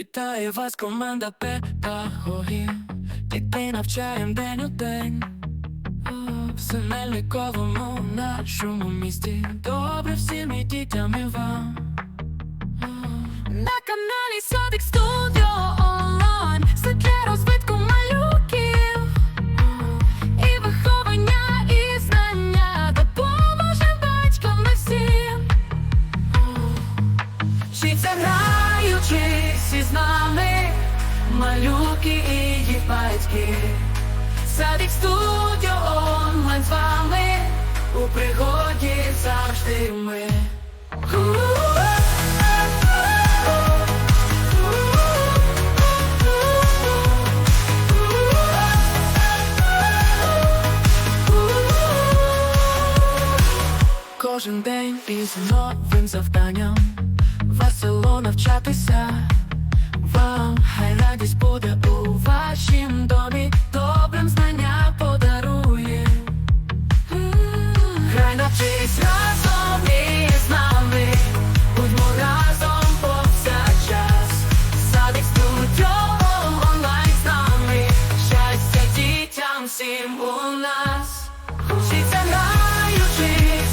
Вітає вас команда педагогів Дітей навчаєм день у день. В Синельниковому нашому місті. Добре всім і дітям і вам. На каналі Садик Студіо онлайн. Все для розвитку малюків. І виховання, і знання. Допоможе батькам ми всім. Вчиться граючись із нами, малюки і їх батьки. Садик студіо онлайн з вами, у пригоді завжди ми. Кожен день із новим завданням Весело навчатися у нас, вчиться граючись.